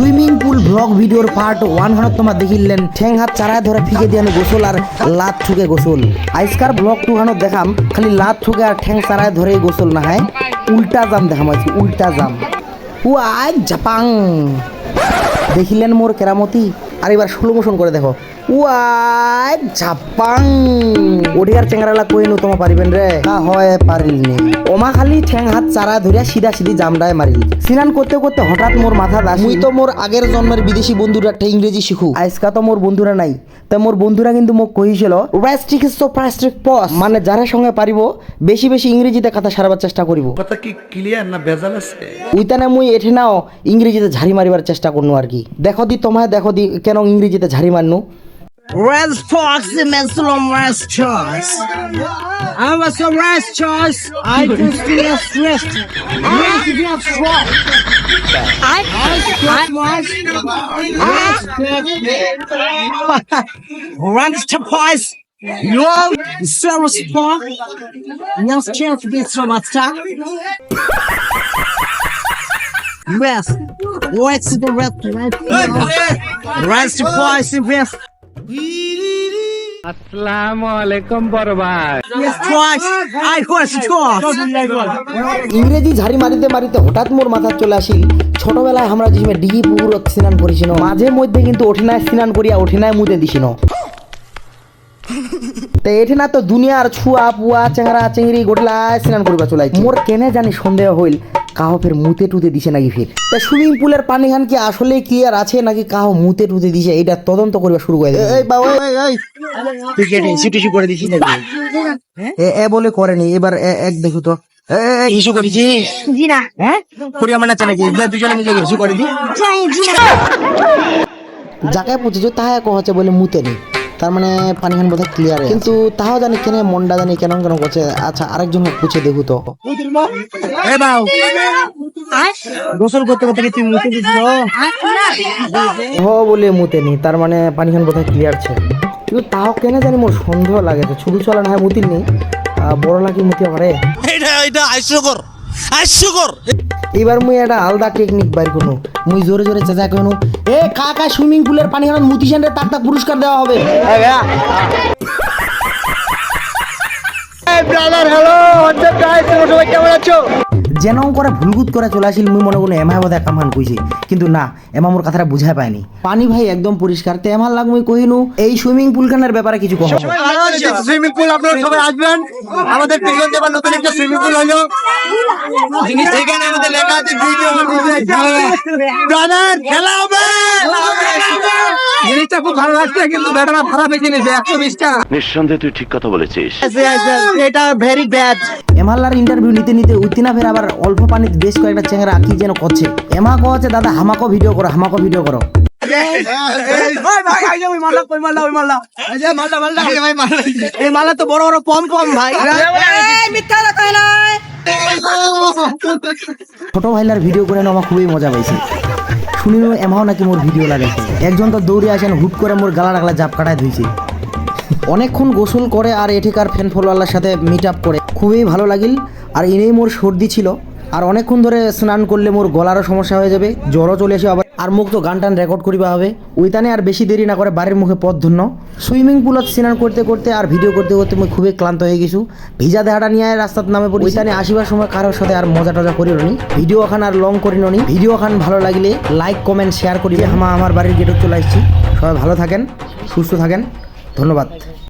Swimming pool blog ভিডিওর part one হান তোমার দেখিলেন ঠেং হাত চারায় ধরে ফিকে দিয়ে গোসল আর লাত ঠুকে গোসল। আইসকার ব্লগ টু হানত দেখাম, খালি লাত ঠুকে আর ঠেং চারায় ধরে গোসল না হয় উল্টা জাম দেখাম আজকে উল্টা জাম। ও আই জাপাং। দেখিলেন মোর কেরামতি আর এবার স্লো মোশন করে দেখো। ওয়াই ঝাপাং ওডিয়ার চেঙ্গারালা কইনু তোমা পারিবেন রে? তা হয় পারিলনি। ওমা খালি ঠ্যাং হাত চারা ধরিয়া সিধা সিধি জামডায় মারিল। সিনান করতে করতে হঠাৎ মোর মাথা দাস মুই তো মোর আগের জন্মের বিদেশি বন্ধুরা একটা ইংরেজি শিখু। আজকা তো মোর বন্ধুরা নাই। তা মোর বন্ধুরা কিন্তু মোক কহিছিল রেস্ট্রিক সো প্রাস্ট্রিক পস মানে যারা সঙ্গে পারিব বেশি বেশি ইংরেজিতে কথা সারাবার চেষ্টা করিব। কথা কি ক্লিয়ার না ভেজাল আছে? উইতানে মুই এঠে নাও ইংরেজিতে ঝাড়ি মারিবার চেষ্টা করনু আর কি। দেখো দি তোমায় দেখো দি কেন ইংরেজিতে ঝাড়ি মারনু Red Fox Mensulum Red Choice. I was a Red Choice. I just feel a stress. I to be a strong. I I was Red Choice. Yo, Sarah Spock. Now chance to be so much time. Yes. What's the red red? Choice Yes. আসসালামু আলাইকুম বড় ভাই Yes, twice. I was twice. ইংরেজি ঝাড়ি মারিতে মারিতে হঠাৎ মোর মাথা চলে আসিল ছোটবেলায় আমরা যে ডিগি পুকুর স্নান করেছিল মাঝে মধ্যে কিন্তু ওঠেনায় স্নান করিয়া ওঠেনায় মুদে দিছিল তে এঠে না তো দুনিয়ার ছুয়া পুয়া চেংরা চেংড়ি গোটলা স্নান করিবা চলাই মোর কেনে জানি সন্দেহ হইল কাহ ফের মুতে টুতে দিছে নাকি ফির? তা সুইমিং পুলের পানি খান কি আসলে ক্লিয়ার আছে নাকি কাহ মুতে টুতে দিছে? এটা তদন্ত করিবা শুরু করে দিছে। এই বাবা এই, এই তুই কেটে ইস্যু করে দিছিস নাকি? এ এ বলে করেনি এবার এক দেখো তো। ইস্যু জি না। হ্যাঁ? করি আমার নাচা নাকি? দুজনে মিলে ইস্যু করে দি যাকে পুছেছো তাহা কহছে বলে মুতে নেই তার মানে পানি খান বোধহয় ক্লিয়ার কিন্তু তাহাও জানি কেন মনটা জানি কেন কেন করছে। আচ্ছা আরেকজন পুছে দেখু তো। গোসল করতে করতে কি বলে মুতে নি তার মানে পানি খান বোধহয় ক্লিয়ার ছে কিন্তু তাও কেন জানি মোর সন্দেহ লাগে তো ছোট চলা না হয় মুতিল নি। বড় লাগি মুতি পারে? এটা এটা হাস্যকর হাস্যকর এবার মুই একটা আলাদা টেকনিক বাইর করনু মুই জোরে জোরে চেঁচা কইনু এ কাকা কা সুইমিং পুলের পানি খান মুতি রে তার তার পুরস্কার দেওয়া হবে। যেন করে ভুলগুত করে চলে আসিল মুই মনে করুন এমাই বোধ কামান কইছি। কিন্তু না এমা মোর কথাটা বুঝাই পায়নি পানি ভাই একদম পরিষ্কার তে এমার লাগ মুই কহিনু। এই সুইমিং পুল খানের ব্যাপারে কিছু কহ। সুইমিং পুল আপনারা সবাই আসবেন। আমাদের পিছন দেবার নতুন একটা সুইমিং পুল হলো। সেখানে আমাদের লেখা আছে খেলা হবে। জিনিসটা খুব ভালো লাগছে কিন্তু ব্যাটারা ভাড়া বেশি নিয়েছে একশো বিশ টাকা। নিঃসন্দেহে তুই ঠিক কথা বলেছিস। এটা ভেরি ব্যাড এমাল্লার ইন্টারভিউ নিতে নিতে উত্তিনা ফের আবার অল্প পানিতে বেশ কয়েকটা চেংরা কি যেন করছে। এমা কচ্ছে দাদা হামাকো ভিডিও করো হামাকো ভিডিও করো। এই মালা তো বড় বড় পম পম ভাই। ছোট ভাইলার ভিডিও করে আমার খুবই মজা পাইছে। শুনিনো এমাও নাকি মোর ভিডিও লাগে একজন তো দৌড়ে আসেন, হুট করে মোর গালা ডাকলা জাপ কাটায় ধুইছে। অনেকক্ষণ গোসল করে আর এঠিকার ফ্যান ফলোয়ালার সাথে মিট আপ করে। খুবই ভালো লাগিল, আর এনেই মোর সর্দি ছিল। আর অনেকক্ষণ ধরে স্নান করলে মোর গলারও সমস্যা হয়ে যাবে, জ্বরও চলে আসে আবার। আর মুখ তো গান টান রেকর্ড করিবা হবে। ওইখানে আর বেশি দেরি না করে বাড়ির মুখে পথ ধন্য সুইমিং পুলত স্নান করতে করতে আর ভিডিও করতে করতে মুই খুবই ক্লান্ত হয়ে গেছু। ভিজা দেহাটা নিয়ে রাস্তার নামে পড়ি। ওইখানে আসিবার সময় কারোর সাথে আর মজা টজা করিল নি ভিডিও খান আর লং করিল নি ভিডিও খান ভালো লাগলে লাইক কমেন্ট শেয়ার করিবে। আমা আমার বাড়ির গেটত চলে আসছি। সবাই ভালো থাকেন, সুস্থ থাকেন। ধন্যবাদ।